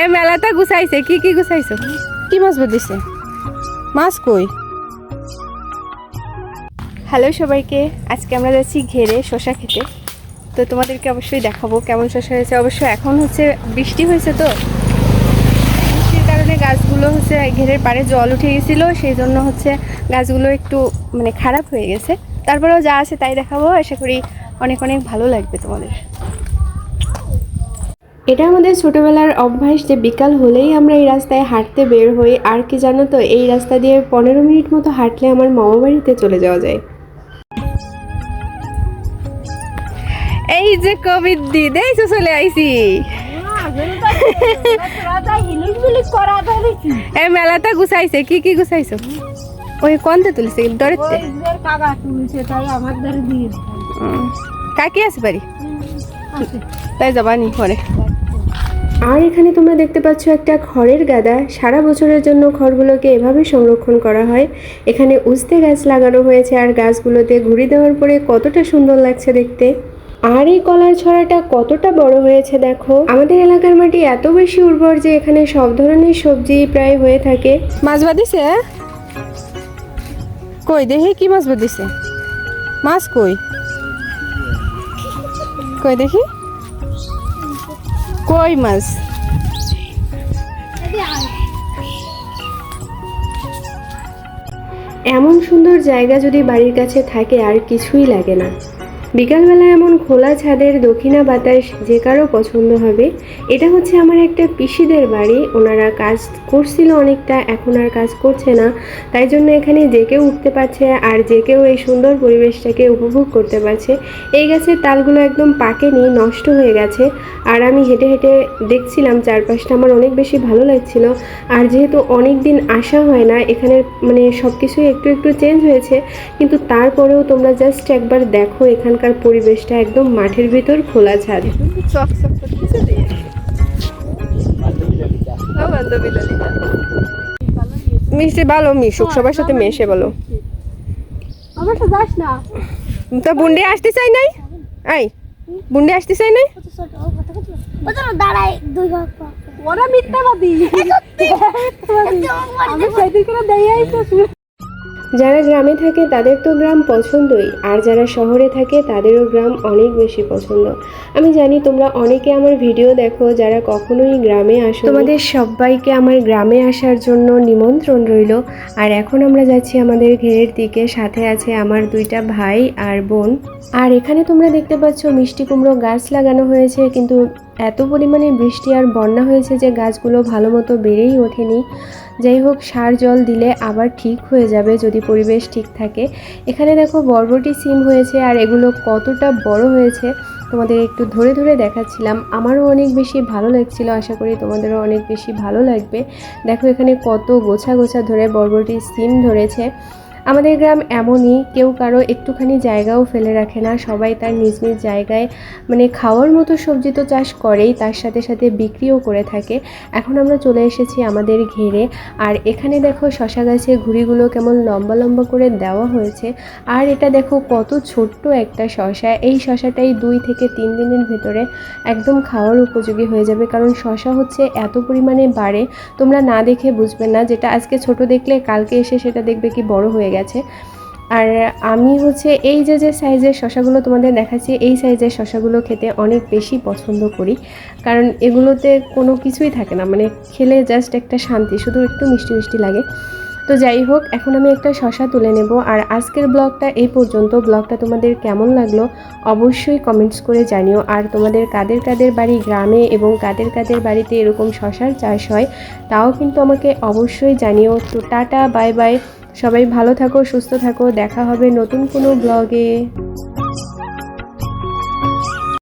এই মেলাটা গুছাইছে কি কি গুছাইছো? কি মাছ দিছে মাছ কই? হ্যালো সবাইকে আজকে আমরা যাচ্ছি ঘেরে শশা খেতে। তো তোমাদেরকে অবশ্যই দেখাবো কেমন শশা হয়েছে। অবশ্য এখন হচ্ছে বৃষ্টি হয়েছে তো। বৃষ্টির কারণে গাছগুলো হচ্ছে ঘেরের পাড়ে জল উঠে গেছিল সেই জন্য হচ্ছে গাছগুলো একটু মানে খারাপ হয়ে গেছে। তারপরেও যা আছে তাই দেখাবো। আশা করি অনেক অনেক ভালো লাগবে তোমাদের। এটা আমাদের ছোটবেলার অভ্যাস যে বিকাল হলেই আমরা এই রাস্তায় হাঁটতে বের হই। আর কি জানো তো এই রাস্তা দিয়ে পনেরো মিনিট মতো হাঁটলে আমার মামা বাড়িতে চলে যাওয়া যায়। এই যে কবির দি দেখছ চলে আইছি। এই মেলাটা গুছাইছে কি কি গুছাইছো? ওই কোনতে তুলছে দরেতে কাকি আছে বাড়ি? তাই যাবানি পরে। আর এখানে তোমরা দেখতে পাচ্ছ একটা খড়ের গাদা। সারা বছরের জন্য খড়গুলোকে এভাবে সংরক্ষণ করা হয়। এখানে উস্তে গাছ লাগানো হয়েছে আর গাছগুলোতে ঘুরি দেওয়ার পরে কতটা সুন্দর লাগছে দেখতে। আর এই কলার ছড়াটা কতটা বড় হয়েছে দেখো। আমাদের এলাকার মাটি এত বেশি উর্বর যে এখানে সব ধরনের সবজি প্রায় হয়ে থাকে। মাছ বাদিছে কই, দেখি কি মাছ বাদিছে মাছ কই? কই, দেখি। কই মাছ? এমন সুন্দর জায়গা যদি বাড়ির কাছে থাকে আর কিছুই লাগে না। বিকালবেলা এমন খোলা ছাদের দক্ষিণা বাতাস যে কারও পছন্দ হবে, এটা হচ্ছে আমার একটা পিসিদের বাড়ি। ওনারা কাজ করছিল অনেকটা, এখন আর কাজ করছে না। তাই জন্য এখানে যে কেউ উঠতে পারছে আর যে কেউ এই সুন্দর পরিবেশটাকে উপভোগ করতে পারছে। এই গাছের তালগুলো একদম পাকেনি নষ্ট হয়ে গেছে। আর আমি হেঁটে হেঁটে দেখছিলাম চারপাশটা, আমার অনেক বেশি ভালো লাগছিল। আর যেহেতু অনেক দিন আসা হয় না, এখানে মানে সব কিছুই একটু একটু চেঞ্জ হয়েছে, কিন্তু তারপরেও তোমরা জাস্ট একবার দেখো এখানকার পরিবেশটা একদম মাঠের ভিতর খোলা ছাদ। মিষ্টি ভালো মিশুক সবার সাথে মেশে বলো। তা বুন্ডে আসতে চাই নাই? আই বুন্ডে আসতে চাই নাই? দাঁড়াই দুই ওরা মিথ্যাবাদী। আমি সেদিন করে দেয় যারা গ্রামে থাকে তাদের তো গ্রাম পছন্দই, আর যারা শহরে থাকে তাদেরও গ্রাম অনেক বেশি পছন্দ। আমি জানি তোমরা অনেকে আমার ভিডিও দেখো, যারা কখনোই গ্রামে আসো তোমাদের সবাইকে আমার গ্রামে আসার জন্য নিমন্ত্রণ রইল। আর এখন আমরা যাচ্ছি আমাদের ঘেরের দিকে, সাথে আছে আমার দুইটা ভাই আর বোন। আর এখানে তোমরা দেখতে পাচ্ছ মিষ্টি কুমড়ো গাছ লাগানো হয়েছে, কিন্তু এত পরিমাণে বৃষ্টি আর বন্যা হয়েছে যে গাছগুলো ভালো মতো বেড়েই ওঠেনি। যাই হোক, সার জল দিলে আবার ঠিক হয়ে যাবে যদি পরিবেশ ঠিক থাকে। এখানে দেখো বরবটি সিম হয়েছে আর এগুলো কতটা বড় হয়েছে তোমাদের একটু ধরে ধরে দেখাচ্ছিলাম। আমারও অনেক বেশি ভালো লাগছিল, আশা করি তোমাদেরও অনেক বেশি ভালো লাগবে। দেখো এখানে কত গোছা গোছা ধরে বরবটি সিম ধরেছে। আমাদের গ্রাম এমনই, কেউ কারও একটুখানি জায়গাও ফেলে রাখে না, সবাই তার নিজ নিজ জায়গায় মানে খাওয়ার মতো সবজি তো চাষ করেই, তার সাথে সাথে বিক্রিও করে থাকে। এখন আমরা চলে এসেছি আমাদের ঘেরে, আর এখানে দেখো শশা গাছে ঘুড়িগুলো কেমন লম্বা লম্বা করে দেওয়া হয়েছে। আর এটা দেখো কত ছোট্ট একটা শশা, এই শশাটাই দুই থেকে তিন দিনের ভেতরে একদম খাওয়ার উপযোগী হয়ে যাবে, কারণ শশা হচ্ছে এত পরিমাণে বাড়ে, তোমরা না দেখে বুঝবে না, যেটা আজকে ছোট দেখলে কালকে এসে সেটা দেখবে কি বড় গেছে। আর আমি হচ্ছে এই যে যে সাইজের শশাগুলো তোমাদের দেখাচ্ছি, এই সাইজের শশাগুলো খেতে অনেক বেশি পছন্দ করি। কারণ এগুলোতে কোনো কিছুই থাকে না মানে খেলে জাস্ট একটা শান্তি, শুধু একটু মিষ্টি মিষ্টি লাগে। তো যাই হোক, এখন আমি একটা শশা তুলে নেব। আর আজকের ব্লগটা এই পর্যন্ত। ব্লগটা তোমাদের কেমন লাগল অবশ্যই কমেন্টস করে জানিও। আর তোমাদের কাদের কাদের বাড়ি গ্রামে এবং কাদের কাদের বাড়িতে এরকম শশার চাষ হয়, তাও কিন্তু আমাকে অবশ্যই জানিও। তো টাটা বাই বাই সবাই ভালো থাকো সুস্থ থাকো দেখা হবে নতুন কোনো ব্লগে